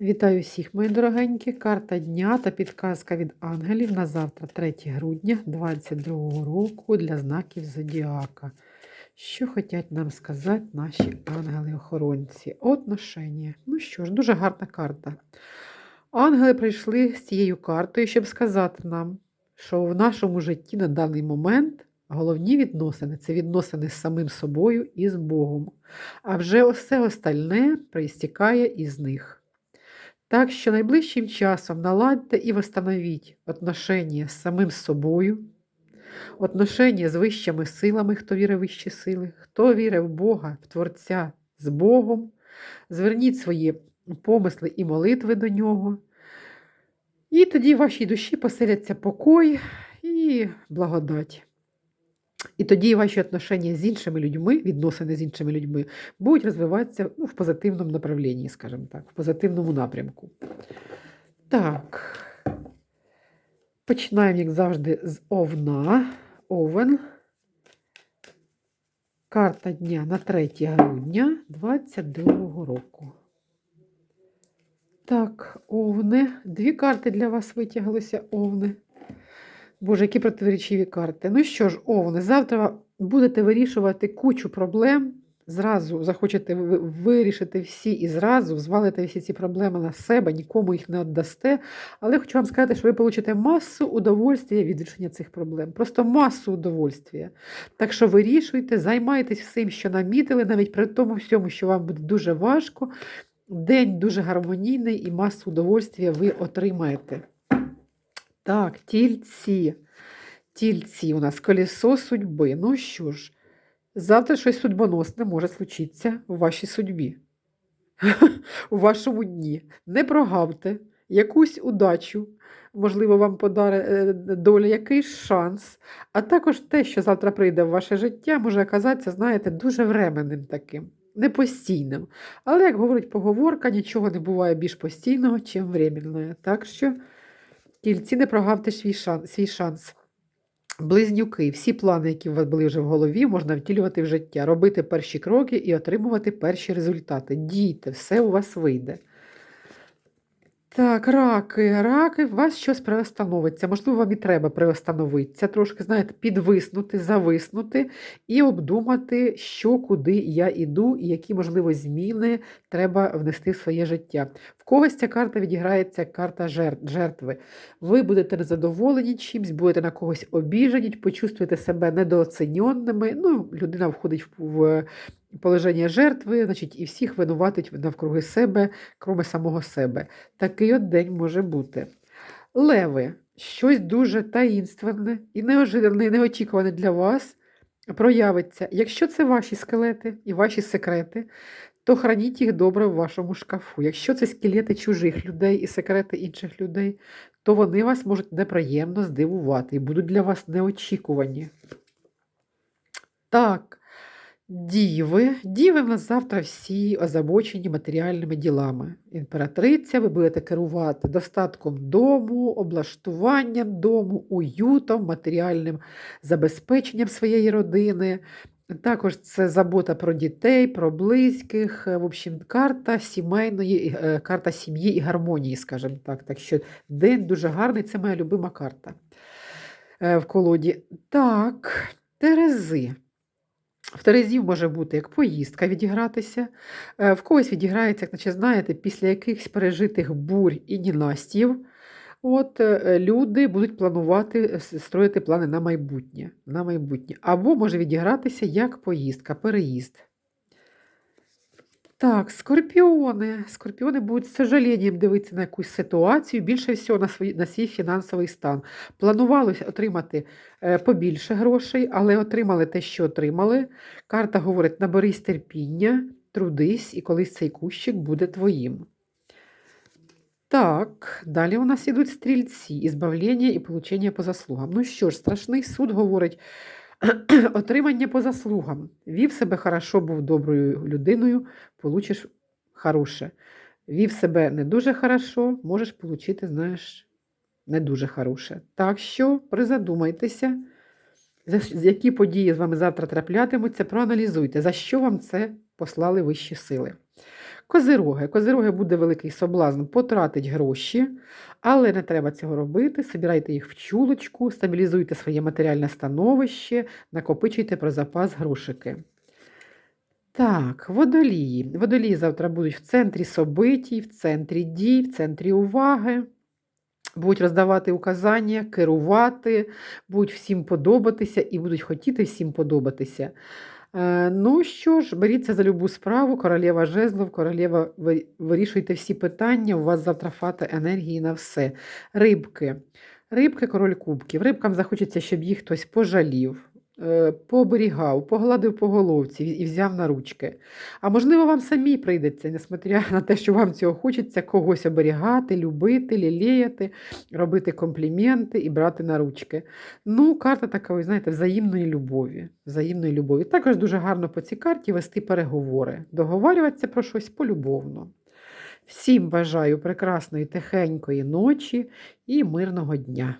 Вітаю всіх, мої дорогенькі. Карта дня та підказка від ангелів на завтра, 3 грудня 2022 року для знаків Зодіака. Що хочуть нам сказати наші ангели-охоронці? Отношення. Ну що ж, дуже гарна карта. Ангели прийшли з цією картою, щоб сказати нам, що в нашому житті на даний момент головні відносини це відносини з самим собою і з Богом. А вже все остальне проістікає із них. Так що найближчим часом наладьте і восстановіть отношення з самим собою, отношення з вищими силами, хто вірить в вищі сили, хто вірить в Бога, в Творця з Богом. Зверніть свої помисли і молитви до нього. І тоді в вашій душі поселяться покой і благодать. І тоді ваші отношення з іншими людьми, відносини з іншими людьми, будуть розвиватися ну, в позитивному направлінні, скажімо так, в позитивному напрямку. Так. Починаємо, як завжди, з овна. Овен. Карта дня на 3 грудня 2022 року. Так, овни. Дві карти для вас витяглися, овни. Боже, які противоречиві карти. Ну що ж, овни, завтра будете вирішувати кучу проблем. Зразу захочете вирішити всі і зразу звалите всі ці проблеми на себе, нікому їх не віддасте. Але хочу вам сказати, що ви получите масу удовольствия від вирішення цих проблем. Просто масу удовольствия. Так що вирішуйте, займайтесь всім, що намітили, навіть при тому всьому, що вам буде дуже важко. День дуже гармонійний і масу удовольствия ви отримаєте. Так, тільці. Тільці у нас колесо судьби. Ну що ж, завтра щось судьбоносне може случитися у вашій судьбі, у вашому дні. Не прогавте якусь удачу, можливо, вам подаре доля якийсь шанс, а також те, що завтра прийде в ваше життя, може оказатися, знаєте, дуже временним таким, непостійним. Але, як говорить поговорка, нічого не буває більш постійного, чим временне. Так що. Тільці не прогавте свій шанс, свій шанс. Близнюки, всі плани, які у вас були вже в голові, можна втілювати в життя, робити перші кроки і отримувати перші результати. Дійте, все у вас вийде. Так, раки, раки, у вас щось приостановиться. Можливо, вам і треба приостановитися, трошки, знаєте, підвиснути, зависнути і обдумати, що, куди я іду, і які, можливо, зміни треба внести в своє життя. В когось ця карта відіграється як карта жертви. Ви будете незадоволені чимсь, будете на когось обіжені, почувствуєте себе недооціненними. Ну, людина входить в положення жертви, значить, і всіх винуватить навкруги себе, кроме самого себе. Такий от день може бути. Леви, щось дуже таїнственне і неожиданне, і неочікуване для вас проявиться. Якщо це ваші скелети і ваші секрети, то храніть їх добре в вашому шкафу. Якщо це скелети чужих людей і секрети інших людей, то вони вас можуть неприємно здивувати і будуть для вас неочікувані. Так, діви. Діви в нас завтра всі озабочені матеріальними ділами. Імператриця, ви будете керувати достатком дому, облаштуванням дому, уютом, матеріальним забезпеченням своєї родини. Також це забота про дітей, про близьких. В общем, карта сімейної, е, карта сім'ї і гармонії, скажімо так. Так що день дуже гарний, це моя любима карта е, в колоді. Так, Терези. В Терезів може бути як поїздка відігратися, е, в когось відіграється, як наче знаєте, після якихось пережитих бурь і дінастів. От е, люди будуть планувати, е, строїти плани на майбутнє, на майбутнє. Або може відігратися як поїздка, переїзд. Так, скорпіони. Скорпіони будуть з сожаленням дивитися на якусь ситуацію, більше всього на, свій, на свій фінансовий стан. Планувалося отримати е, побільше грошей, але отримали те, що отримали. Карта говорить: наберись терпіння, трудись, і колись цей кущик буде твоїм. Так, далі у нас ідуть стрільці, ізбавлення і получення по заслугам. Ну що ж, страшний суд говорить отримання по заслугам. Вів себе хорошо, був доброю людиною, получиш хороше. Вів себе не дуже хорошо, можеш получити, знаєш, не дуже хороше. Так що призадумайтеся, які події з вами завтра траплятимуться, проаналізуйте, за що вам це послали вищі сили. Козироги. Козироги буде великий соблазн потратить гроші, але не треба цього робити. Собирайте їх в чулочку, стабілізуйте своє матеріальне становище, накопичуйте про запас грошики. Так, водолії. Водолії завтра будуть в центрі собитій, в центрі дій, в центрі уваги. Будуть роздавати указання, керувати, будуть всім подобатися і будуть хотіти всім подобатися. Е, Ну що ж, беріться за любу справу, королева жезлов, королева, ви- вирішуйте всі питання, у вас завтра фата енергії на все. Рибки. Рибки, король кубків. Рибкам захочеться, щоб їх хтось пожалів, е, пооберігав, погладив по головці і взяв на ручки. А можливо, вам самі прийдеться, несмотря на те, що вам цього хочеться, когось оберігати, любити, лілеяти, робити компліменти і брати на ручки. Ну, карта такої, знаєте, взаємної любові. Взаємної любові. Також дуже гарно по цій карті вести переговори, договарюватися про щось полюбовно. Всім бажаю прекрасної тихенької ночі і мирного дня.